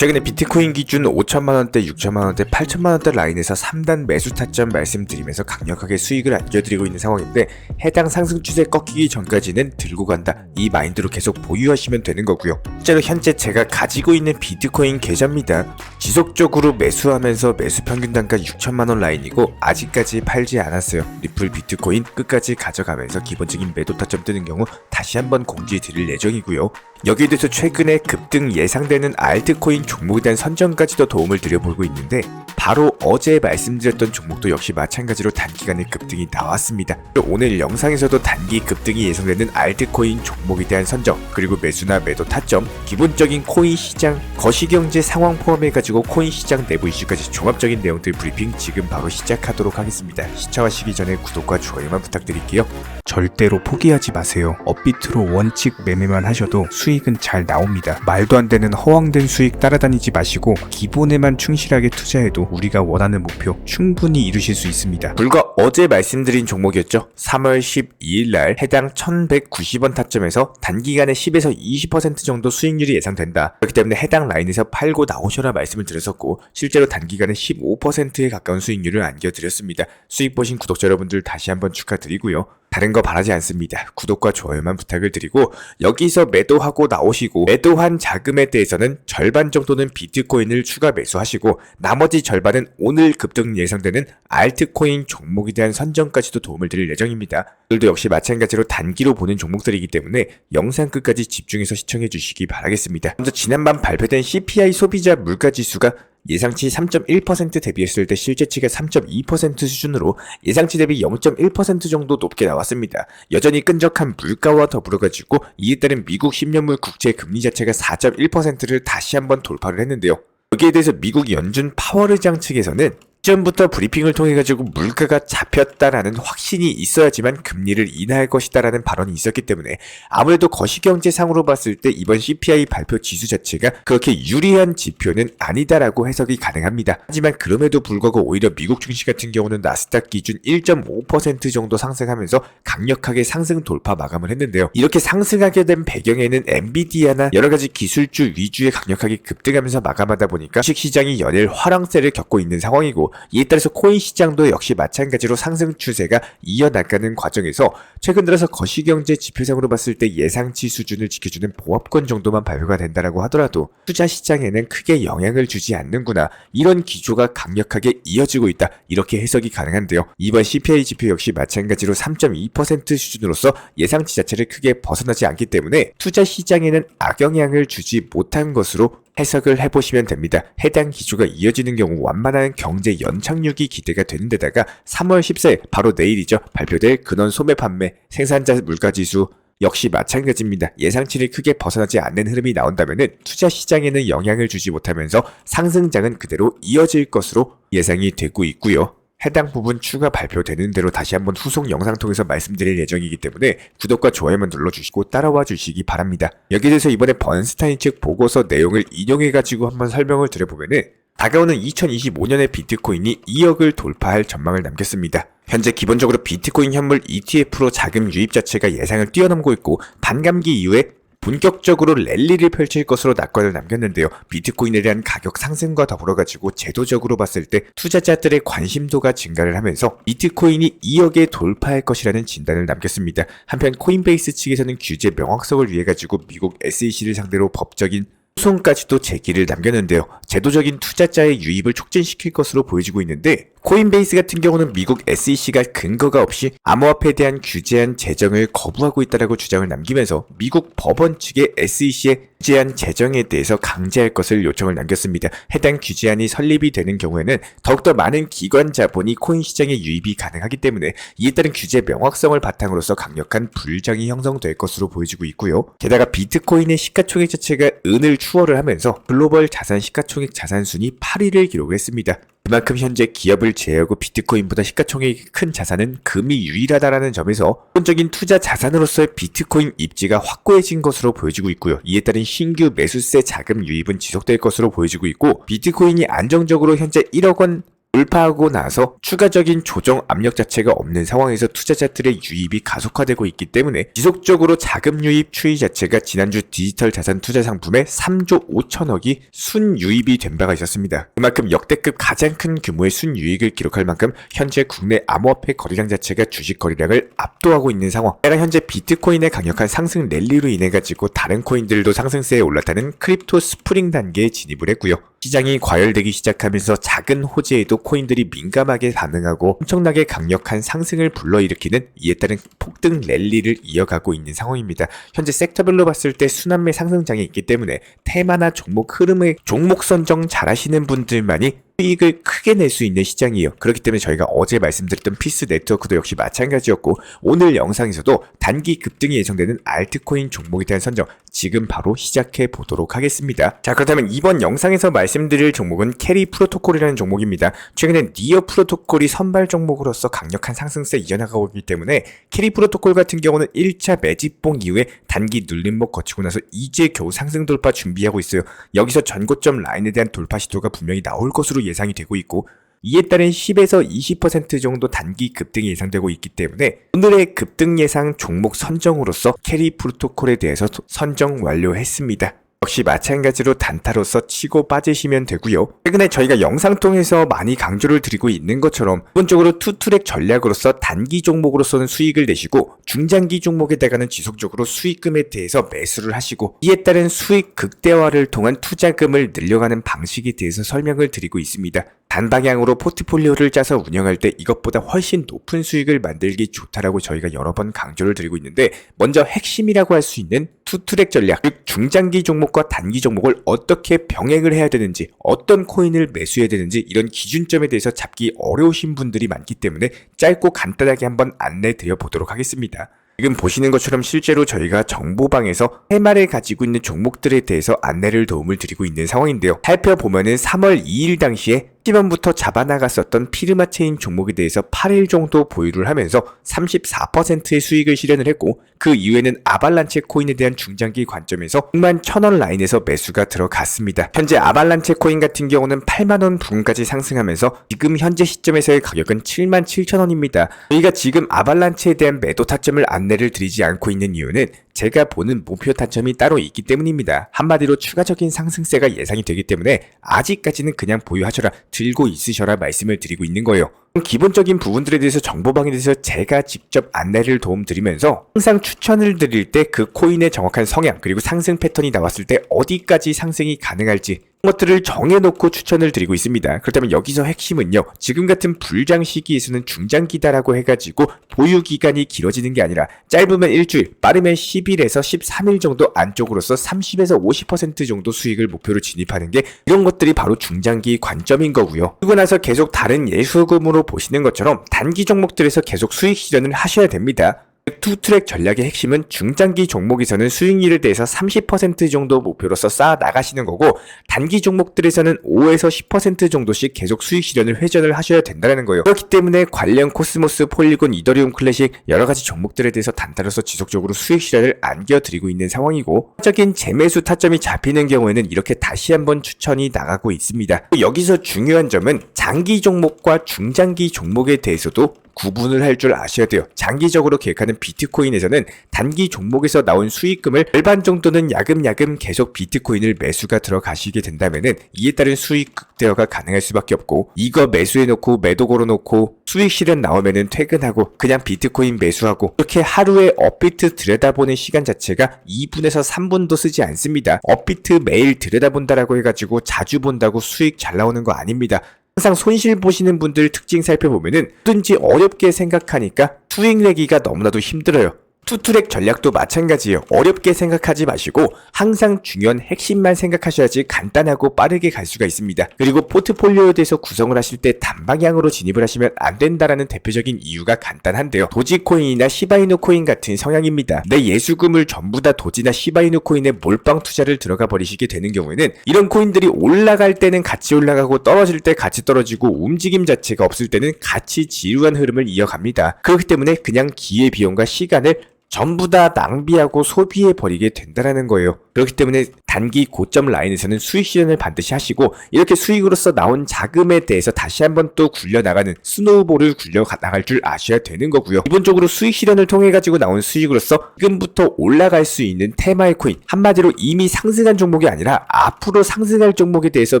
최근에 비트코인 기준 5천만원대, 6천만원대, 8천만원대 라인에서 3단 매수 타점 말씀드리면서 강력하게 수익을 안겨드리고 있는 상황인데 해당 상승 추세 꺾이기 전까지는 들고 간다. 이 마인드로 계속 보유하시면 되는 거고요. 실제로 현재 제가 가지고 있는 비트코인 계좌입니다. 지속적으로 매수하면서 매수 평균 단가 6천만원 라인이고 아직까지 팔지 않았어요. 리플 비트코인 끝까지 가져가면서 기본적인 매도 타점 뜨는 경우 다시 한번 공지해 드릴 예정이고요 여기에 대해서 최근에 급등 예상되는 알트코인 종목에 대한 선정까지도 도움을 드려보고 있는데 바로 어제 말씀드렸던 종목도 역시 마찬가지로 단기간에 급등이 나왔습니다. 오늘 영상에서도 단기 급등이 예상되는 알트코인 종목에 대한 선정 그리고 매수나 매도 타점 기본적인 코인 시장 거시경제 상황 포함해가지고 코인 시장 내부 이슈까지 종합적인 내용들 브리핑 지금 바로 시작하도록 하겠습니다. 시청하시기 전에 구독과 좋아요만 부탁드릴게요. 절대로 포기하지 마세요. 업비트로 원칙 매매만 하셔도 수익은 잘 나옵니다. 말도 안 되는 허황된 수익 따라다니지 마시고 기본에만 충실하게 투자해도 우리가 원하는 목표 충분히 이루실 수 있습니다. 불과 어제 말씀드린 종목이었죠. 3월 12일 날 해당 1190원 타점에서 단기간에 10에서 20% 정도 수익률이 예상된다. 그렇기 때문에 해당 라인에서 팔고 나오셔라 말씀을 드렸었고 실제로 단기간에 15%에 가까운 수익률을 안겨드렸습니다. 수익 보신 구독자 여러분들 다시 한번 축하드리고요. 다른 거 바라지 않습니다. 구독과 좋아요만 부탁을 드리고 여기서 매도하고 나오시고 매도한 자금에 대해서는 절반 정도는 비트코인을 추가 매수하시고 나머지 절반은 오늘 급등 예상되는 알트코인 종목에 대한 선정까지도 도움을 드릴 예정입니다. 오늘도 역시 마찬가지로 단기로 보는 종목들이기 때문에 영상 끝까지 집중해서 시청해 주시기 바라겠습니다. 먼저 지난밤 발표된 CPI 소비자 물가 지수가 예상치 3.1% 대비했을 때 실제치가 3.2% 수준으로 예상치 대비 0.1% 정도 높게 나왔습니다. 여전히 끈적한 물가와 더불어 가지고 이에 따른 미국 10년물 국채 금리 자체가 4.1%를 다시 한번 돌파를 했는데요. 여기에 대해서 미국 연준 파월 의장 측에서는 이전부터 브리핑을 통해 가지고 물가가 잡혔다라는 확신이 있어야지만 금리를 인하할 것이다라는 발언이 있었기 때문에 아무래도 거시경제상으로 봤을 때 이번 CPI 발표 지수 자체가 그렇게 유리한 지표는 아니다라고 해석이 가능합니다. 하지만 그럼에도 불구하고 오히려 미국 증시 같은 경우는 나스닥 기준 1.5% 정도 상승하면서 강력하게 상승 돌파 마감을 했는데요. 이렇게 상승하게 된 배경에는 엔비디아나 여러 가지 기술주 위주의 강력하게 급등하면서 마감하다 보니까 주식 시장이 연일 화랑세를 겪고 있는 상황이고 이에 따라서 코인 시장도 역시 마찬가지로 상승 추세가 이어나가는 과정에서 최근 들어서 거시경제 지표상으로 봤을 때 예상치 수준을 지켜주는 보합권 정도만 발표가 된다라고 하더라도 투자 시장에는 크게 영향을 주지 않는구나 이런 기조가 강력하게 이어지고 있다 이렇게 해석이 가능한데요. 이번 CPI 지표 역시 마찬가지로 3.2% 수준으로서 예상치 자체를 크게 벗어나지 않기 때문에 투자 시장에는 악영향을 주지 못한 것으로 해석을 해보시면 됩니다. 해당 기조가 이어지는 경우 완만한 경제 연착륙이 기대가 되는 데다가 3월 14일 바로 내일이죠. 발표될 근원 소매 판매 생산자 물가지수 역시 마찬가지입니다. 예상치를 크게 벗어나지 않는 흐름이 나온다면 투자 시장에는 영향을 주지 못하면서 상승장은 그대로 이어질 것으로 예상이 되고 있고요. 해당 부분 추가 발표되는 대로 다시 한번 후속 영상 통해서 말씀드릴 예정이기 때문에 구독과 좋아요만 눌러주시고 따라와 주시기 바랍니다. 여기에 대해서 이번에 번스타인 측 보고서 내용을 인용해가지고 한번 설명을 드려보면은 다가오는 2025년에 비트코인이 2억을 돌파할 전망을 남겼습니다. 현재 기본적으로 비트코인 현물 ETF로 자금 유입 자체가 예상을 뛰어넘고 있고 반감기 이후에 본격적으로 랠리를 펼칠 것으로 낙관을 남겼는데요. 비트코인에 대한 가격 상승과 더불어 가지고 제도적으로 봤을 때 투자자들의 관심도가 증가를 하면서 비트코인이 2억에 돌파할 것이라는 진단을 남겼습니다. 한편 코인베이스 측에서는 규제 명확성을 위해 가지고 미국 SEC를 상대로 법적인 소송까지도 제기를 남겼는데요. 제도적인 투자자의 유입을 촉진시킬 것으로 보여지고 있는데 코인베이스 같은 경우는 미국 SEC가 근거가 없이 암호화폐에 대한 규제한 재정을 거부하고 있다라고 주장을 남기면서 미국 법원 측에 SEC의 규제한 재정에 대해서 강제할 것을 요청을 남겼습니다. 해당 규제안이 설립이 되는 경우에는 더욱더 많은 기관 자본이 코인 시장에 유입이 가능하기 때문에 이에 따른 규제 명확성을 바탕으로서 강력한 불장이 형성될 것으로 보여지고 있고요. 게다가 비트코인의 시가총액 자체가 은을 추월을 하면서 글로벌 자산 시가총액 자산 순위 8위를 기록을 했습니다. 그만큼 현재 기업을 제외하고 비트코인보다 시가총액이 큰 자산은 금이 유일하다라는 점에서 기본적인 투자 자산으로서의 비트코인 입지가 확고해진 것으로 보여지고 있고요. 이에 따른 신규 매수세 자금 유입은 지속될 것으로 보여지고 있고 비트코인이 안정적으로 현재 1억 원 돌파하고 나서 추가적인 조정 압력 자체가 없는 상황에서 투자자들의 유입이 가속화되고 있기 때문에 지속적으로 자금 유입 추이 자체가 지난주 디지털 자산 투자 상품의 3조 5천억이 순유입이 된 바가 있었습니다. 그만큼 역대급 가장 큰 규모의 순유익을 기록할 만큼 현재 국내 암호화폐 거래량 자체가 주식 거래량을 압도하고 있는 상황. 따라 현재 비트코인의 강력한 상승 랠리로 인해 가지고 다른 코인들도 상승세에 올랐다는 크립토 스프링 단계에 진입을 했고요. 시장이 과열되기 시작하면서 작은 호재에도 코인들이 민감하게 반응하고 엄청나게 강력한 상승을 불러일으키는 이에 따른 폭등 랠리를 이어가고 있는 상황입니다. 현재 섹터별로 봤을 때 순환매 상승장이 있기 때문에 테마나 종목 흐름의 종목 선정 잘하시는 분들만이 수익을 크게 낼 수 있는 시장이에요. 그렇기 때문에 저희가 어제 말씀드렸던 피스 네트워크도 역시 마찬가지였고 오늘 영상에서도 단기 급등이 예상되는 알트코인 종목에 대한 선정 지금 바로 시작해 보도록 하겠습니다. 자 그렇다면 이번 영상에서 말씀드릴 종목은 캐리 프로토콜이라는 종목입니다. 최근에 니어 프로토콜이 선발 종목으로서 강력한 상승세 이어나가고 있기 때문에 캐리 프로토콜 같은 경우는 1차 매집봉 이후에 단기 눌림목 거치고 나서 이제 겨우 상승 돌파 준비하고 있어요. 여기서 전고점 라인에 대한 돌파 시도가 분명히 나올 것으로 예상이 되고 있고 이에 따른 10에서 20% 정도 단기 급등이 예상되고 있기 때문에 오늘의 급등 예상 종목 선정으로서 캐리 프로토콜에 대해서 선정 완료했습니다. 역시 마찬가지로 단타로서 치고 빠지시면 되고요. 최근에 저희가 영상 통해서 많이 강조를 드리고 있는 것처럼 기본적으로 투트랙 전략으로서 단기 종목으로서는 수익을 내시고 중장기 종목에다가는 지속적으로 수익금에 대해서 매수를 하시고 이에 따른 수익 극대화를 통한 투자금을 늘려가는 방식에 대해서 설명을 드리고 있습니다. 단방향으로 포트폴리오를 짜서 운영할 때 이것보다 훨씬 높은 수익을 만들기 좋다라고 저희가 여러 번 강조를 드리고 있는데 먼저 핵심이라고 할 수 있는 투트랙 전략, 즉 중장기 종목과 단기 종목을 어떻게 병행을 해야 되는지, 어떤 코인을 매수해야 되는지 이런 기준점에 대해서 잡기 어려우신 분들이 많기 때문에 짧고 간단하게 한번 안내 드려 보도록 하겠습니다. 지금 보시는 것처럼 실제로 저희가 정보방에서 테마를 가지고 있는 종목들에 대해서 안내를 도움을 드리고 있는 상황인데요. 살펴보면은 3월 2일 당시에 10원부터 잡아나갔었던 피르마 체인 종목에 대해서 8일 정도 보유를 하면서 34%의 수익을 실현을 했고 그 이후에는 아발란체 코인에 대한 중장기 관점에서 6만 1000원 라인에서 매수가 들어갔습니다. 현재 아발란체 코인 같은 경우는 8만원 부근까지 상승하면서 지금 현재 시점에서의 가격은 7만 7천원입니다. 저희가 지금 아발란체에 대한 매도 타점을 안내를 드리지 않고 있는 이유는 제가 보는 목표 타점이 따로 있기 때문입니다. 한마디로 추가적인 상승세가 예상이 되기 때문에 아직까지는 그냥 보유하셔라, 들고 있으셔라 말씀을 드리고 있는 거예요. 기본적인 부분들에 대해서 정보방에 대해서 제가 직접 안내를 도움드리면서 항상 추천을 드릴 때 그 코인의 정확한 성향 그리고 상승 패턴이 나왔을 때 어디까지 상승이 가능할지 것들을 정해놓고 추천을 드리고 있습니다. 그렇다면 여기서 핵심은요. 지금 같은 불장 시기에서는 중장기다라고 해가지고 보유 기간이 길어지는 게 아니라 짧으면 일주일, 빠르면 10일에서 13일 정도 안쪽으로서 30에서 50% 정도 수익을 목표로 진입하는 게 이런 것들이 바로 중장기 관점인 거고요. 그리고 나서 계속 다른 예수금으로 보시는 것처럼 단기 종목들에서 계속 수익 실현을 하셔야 됩니다. 투트랙 전략의 핵심은 중장기 종목에서는 수익률에 대해서 30% 정도 목표로서 쌓아 나가시는 거고 단기 종목들에서는 5에서 10% 정도씩 계속 수익 실현을 회전을 하셔야 된다는 거예요. 그렇기 때문에 관련 코스모스, 폴리곤, 이더리움 클래식 여러 가지 종목들에 대해서 단타로서 지속적으로 수익 실현을 안겨드리고 있는 상황이고 적인 재매수 타점이 잡히는 경우에는 이렇게 다시 한번 추천이 나가고 있습니다. 여기서 중요한 점은 장기 종목과 중장기 종목에 대해서도 구분을 할 줄 아셔야 돼요. 장기적으로 계획하는 비트코인에서는 단기 종목에서 나온 수익금을 절반 정도는 야금야금 계속 비트코인을 매수가 들어가시게 된다면은 이에 따른 수익 극대화가 가능할 수밖에 없고 이거 매수해 놓고 매도 걸어 놓고 수익 실현 나오면은 퇴근하고 그냥 비트코인 매수하고 이렇게 하루에 업비트 들여다보는 시간 자체가 2분에서 3분도 쓰지 않습니다. 업비트 매일 들여다본다라고 해가지고 자주 본다고 수익 잘 나오는 거 아닙니다. 항상 손실 보시는 분들 특징 살펴보면은 뭐든지 어렵게 생각하니까 수익 내기가 너무나도 힘들어요. 투트랙 전략도 마찬가지예요. 어렵게 생각하지 마시고 항상 중요한 핵심만 생각하셔야지 간단하고 빠르게 갈 수가 있습니다. 그리고 포트폴리오에 대해서 구성을 하실 때 단방향으로 진입을 하시면 안 된다라는 대표적인 이유가 간단한데요. 도지코인이나 시바이누 코인 같은 성향입니다. 내 예수금을 전부 다 도지나 시바이누 코인에 몰빵 투자를 들어가 버리시게 되는 경우에는 이런 코인들이 올라갈 때는 같이 올라가고 떨어질 때 같이 떨어지고 움직임 자체가 없을 때는 같이 지루한 흐름을 이어갑니다. 그렇기 때문에 그냥 기회 비용과 시간을 전부 다 낭비하고 소비해 버리게 된다라는 거예요. 그렇기 때문에 단기 고점 라인에서는 수익 실현을 반드시 하시고 이렇게 수익으로서 나온 자금에 대해서 다시 한번 또 굴려 나가는 스노우볼을 굴려 가- 나갈 줄 아셔야 되는 거고요. 기본적으로 수익 실현을 통해 가지고 나온 수익으로서 지금부터 올라갈 수 있는 테마의 코인 한마디로 이미 상승한 종목이 아니라 앞으로 상승할 종목에 대해서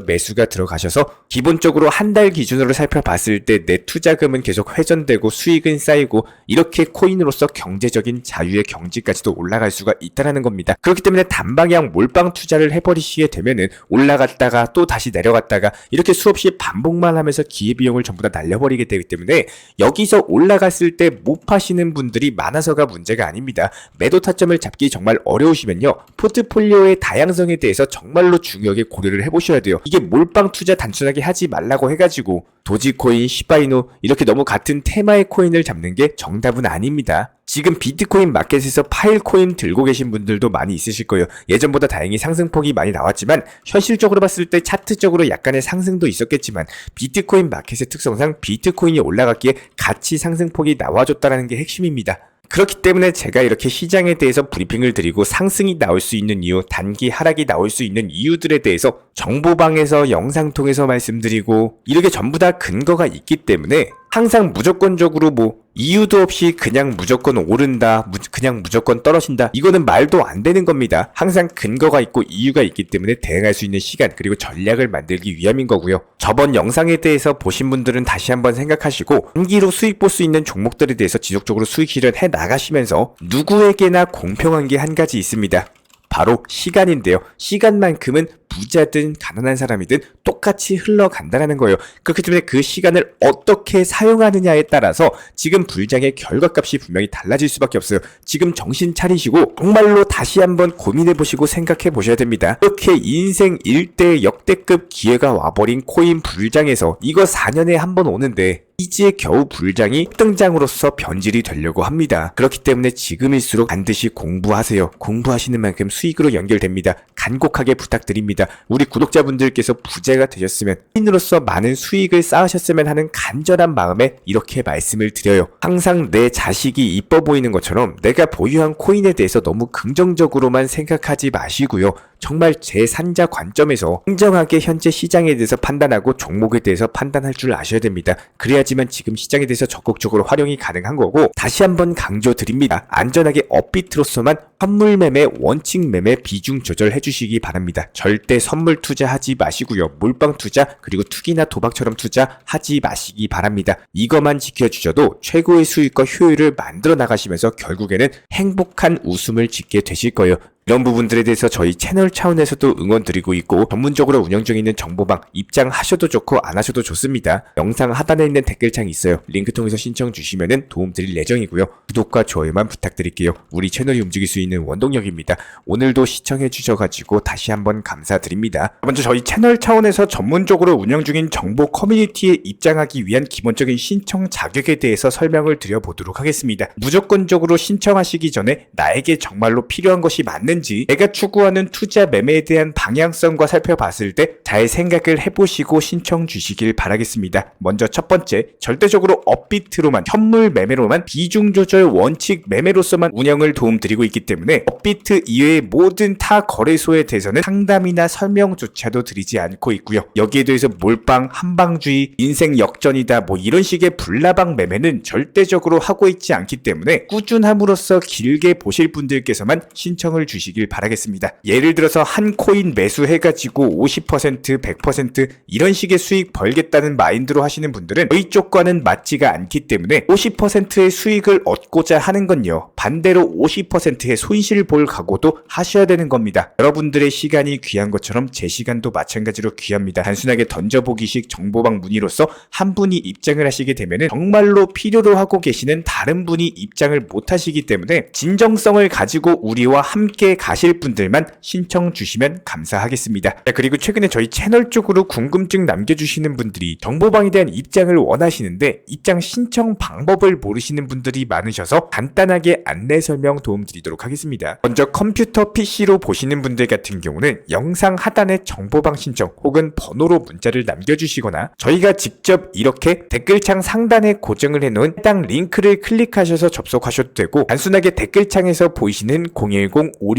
매수가 들어가셔서 기본적으로 한 달 기준으로 살펴봤을 때 내 투자금은 계속 회전되고 수익은 쌓이고 이렇게 코인으로서 경제적인 자 유의 경지까지도 올라갈 수가 있다라는 겁니다. 그렇기 때문에 단방향 몰빵 투자를 해버리시게 되면은 올라갔다가 또 다시 내려갔다가 이렇게 수없이 반복만 하면서 기회비용을 전부 다 날려버리게 되기 때문에 여기서 올라갔을 때 못 파시는 분들이 많아서가 문제가 아닙니다. 매도 타점을 잡기 정말 어려우시면요. 포트폴리오의 다양성에 대해서 정말로 중요하게 고려를 해보셔야 돼요. 이게 몰빵 투자 단순하게 하지 말라고 해가지고 도지코인, 시바이노 이렇게 너무 같은 테마의 코인을 잡는 게 정답은 아닙니다. 지금 비트코인 마켓에서 파일 코인 들고 계신 분들도 많이 있으실 거예요. 예전보다 다행히 상승폭이 많이 나왔지만 현실적으로 봤을 때 차트적으로 약간의 상승도 있었겠지만 비트코인 마켓의 특성상 비트코인이 올라갔기에 같이 상승폭이 나와줬다는 게 핵심입니다. 그렇기 때문에 제가 이렇게 시장에 대해서 브리핑을 드리고 상승이 나올 수 있는 이유, 단기 하락이 나올 수 있는 이유들에 대해서 정보방에서 영상 통해서 말씀드리고 이렇게 전부 다 근거가 있기 때문에 항상 무조건적으로 뭐 이유도 없이 그냥 무조건 오른다, 무- 그냥 무조건 떨어진다. 이거는 말도 안 되는 겁니다. 항상 근거가 있고 이유가 있기 때문에 대응할 수 있는 시간 그리고 전략을 만들기 위함인 거고요. 저번 영상에 대해서 보신 분들은 다시 한번 생각하시고 단기로 수익 볼 수 있는 종목들에 대해서 지속적으로 수익 실현해 나가시면서 누구에게나 공평한 게 한 가지 있습니다. 바로 시간인데요. 시간만큼은 부자든 가난한 사람이든 똑같이 흘러간다는 거예요. 그렇기 때문에 그 시간을 어떻게 사용하느냐에 따라서 지금 불장의 결과값이 분명히 달라질 수밖에 없어요. 지금 정신 차리시고 정말로 다시 한번 고민해 보시고 생각해 보셔야 됩니다. 이렇게 인생 일대 역대급 기회가 와버린 코인 불장에서 이거 4년에 한 번 오는데 이제 겨우 불장이 등장으로서 변질이 되려고 합니다. 그렇기 때문에 지금일수록 반드시 공부하세요. 공부하시는 만큼 수익으로 연결됩니다. 간곡하게 부탁드립니다. 우리 구독자분들께서 부자가 되셨으면 코인으로서 많은 수익을 쌓으셨으면 하는 간절한 마음에 이렇게 말씀을 드려요. 항상 내 자식이 이뻐 보이는 것처럼 내가 보유한 코인에 대해서 너무 긍정적으로만 생각하지 마시고요. 정말 제 산자 관점에서 공정하게 현재 시장에 대해서 판단하고 종목에 대해서 판단할 줄 아셔야 됩니다. 그래야지 만 지금 시장에 대해서 적극적으로 활용이 가능한 거고 다시 한번 강조드립니다. 안전하게 업비트로서만 선물 매매, 원칙 매매 비중 조절해 주시기 바랍니다. 절대 선물 투자하지 마시고요. 몰빵 투자 그리고 투기나 도박처럼 투자하지 마시기 바랍니다. 이것만 지켜주셔도 최고의 수익과 효율을 만들어 나가시면서 결국에는 행복한 웃음을 짓게 되실 거예요. 이런 부분들에 대해서 저희 채널 차원에서도 응원 드리고 있고 전문적으로 운영 중에 있는 정보방 입장하셔도 좋고 안 하셔도 좋습니다. 영상 하단에 있는 댓글창 있어요. 링크 통해서 신청 주시면 도움 드릴 예정이고요. 구독과 좋아요만 부탁드릴게요. 우리 채널이 움직일 수 있는 원동력입니다. 오늘도 시청해 주셔가지고 다시 한번 감사드립니다. 먼저 저희 채널 차원에서 전문적으로 운영 중인 정보 커뮤니티에 입장하기 위한 기본적인 신청 자격에 대해서 설명을 드려보도록 하겠습니다. 무조건적으로 신청하시기 전에 나에게 정말로 필요한 것이 맞는 지 내가 추구하는 투자 매매에 대한 방향성과 살펴봤을 때 잘 생각을 해보시고 신청 주시길 바라겠습니다. 먼저 첫 번째, 절대적으로 업비트로만 현물 매매로만 비중 조절 원칙 매매로서만 운영을 도움드리고 있기 때문에 업비트 이외의 모든 타 거래소에 대해서는 상담이나 설명조차도 드리지 않고 있고요. 여기에 대해서 몰빵, 한방주의, 인생 역전이다 뭐 이런 식의 불나방 매매는 절대적으로 하고 있지 않기 때문에 꾸준함으로써 길게 보실 분들께서만 신청을 주시 길 바라겠습니다. 예를 들어서 한 코인 매수해가지고 50% 100% 이런 식의 수익 벌겠다는 마인드로 하시는 분들은 저희 쪽과는 맞지가 않기 때문에 50%의 수익을 얻고자 하는 건요. 반대로 50%의 손실을 볼 각오도 하셔야 되는 겁니다. 여러분들의 시간이 귀한 것처럼 제 시간도 마찬가지로 귀합니다. 단순하게 던져보기식 정보방 문의로서 한 분이 입장을 하시게 되면 정말로 필요로 하고 계시는 다른 분이 입장을 못 하시기 때문에 진정성을 가지고 우리와 함께 가실 분들만 신청 주시면 감사하겠습니다. 자, 그리고 최근에 저희 채널 쪽으로 궁금증 남겨주시는 분들이 정보방에 대한 입장을 원하시는데 입장 신청 방법을 모르시는 분들이 많으셔서 간단하게 안내 설명 도움드리도록 하겠습니다. 먼저 컴퓨터 PC로 보시는 분들 같은 경우는 영상 하단에 정보방 신청 혹은 번호로 문자를 남겨주시거나 저희가 직접 이렇게 댓글창 상단에 고정을 해놓은 해당 링크를 클릭하셔서 접속하셔도 되고 단순하게 댓글창에서 보이시는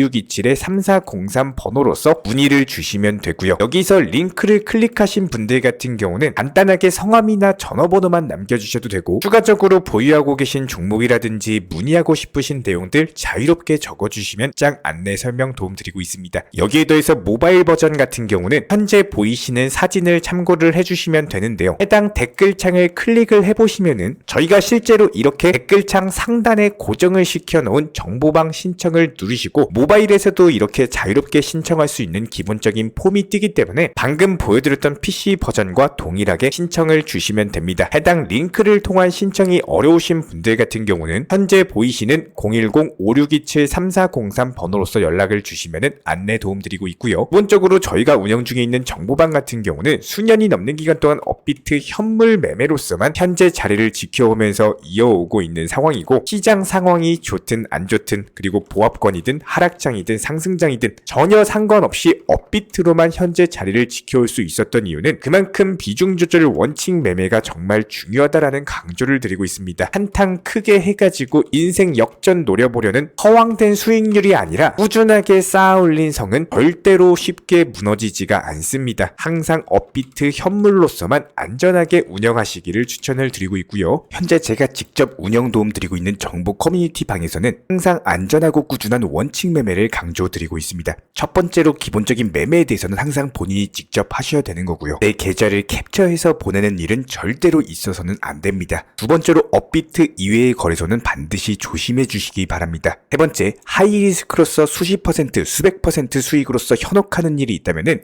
010-5627-3403 번호로서 문의를 주시면 되고요. 여기서 링크를 클릭하신 분들 같은 경우는 간단하게 성함이나 전화번호만 남겨주셔도 되고 추가적으로 보유하고 계신 종목이라든지 문의하고 싶으신 내용들 자유롭게 적어주시면 짱 안내 설명 도움드리고 있습니다. 여기에 더해서 모바일 버전 같은 경우는 현재 보이시는 사진을 참고를 해주시면 되는데요. 해당 댓글창을 클릭을 해보시면은 저희가 실제로 이렇게 댓글창 상단에 고정을 시켜놓은 정보방 신청을 누르시고 모바일 에서도 이렇게 자유롭게 신청할 수 있는 기본적인 폼이 뜨기 때문에 방금 보여드렸던 PC 버전과 동일하게 신청을 주시면 됩니다. 해당 링크를 통한 신청이 어려우신 분들 같은 경우는 현재 보이시는 010-5627-3403 번호로서 연락을 주시면 안내 도움드리고 있고요. 기본적으로 저희가 운영 중에 있는 정보방 같은 경우는 수년이 넘는 기간 동안 업비트 현물 매매로서만 현재 자리를 지켜오면서 이어오고 있는 상황이고 시장 상황이 좋든 안 좋든 그리고 보합권이든 하락 장이든 상승장이든 전혀 상관없이 업비트로만 현재 자리를 지켜올 수 있었던 이유는 그만큼 비중 조절 원칙 매매가 정말 중요하다라는 강조를 드리고 있습니다. 한탕 크게 해가지고 인생 역전 노려보려는 허황된 수익률이 아니라 꾸준하게 쌓아올린 성은 절대로 쉽게 무너지지가 않습니다. 항상 업비트 현물로서만 안전하게 운영하시기를 추천을 드리고 있고요. 현재 제가 직접 운영 도움 드리고 있는 정보 커뮤니티 방에서는 항상 안전하고 꾸준한 원칙 매매를 강조드리고 있습니다. 첫 번째로 기본적인 매매에 대해서는 항상 본인이 직접 하셔야 되는 거고요. 내 계좌를 캡처해서 보내는 일은 절대로 있어서는 안 됩니다. 두 번째로 업비트 이외의 거래소는 반드시 조심해 주시기 바랍니다. 세 번째, 하이리스크로서 수십 퍼센트, 수백 퍼센트 수익으로서 현혹하는 일이 있다면은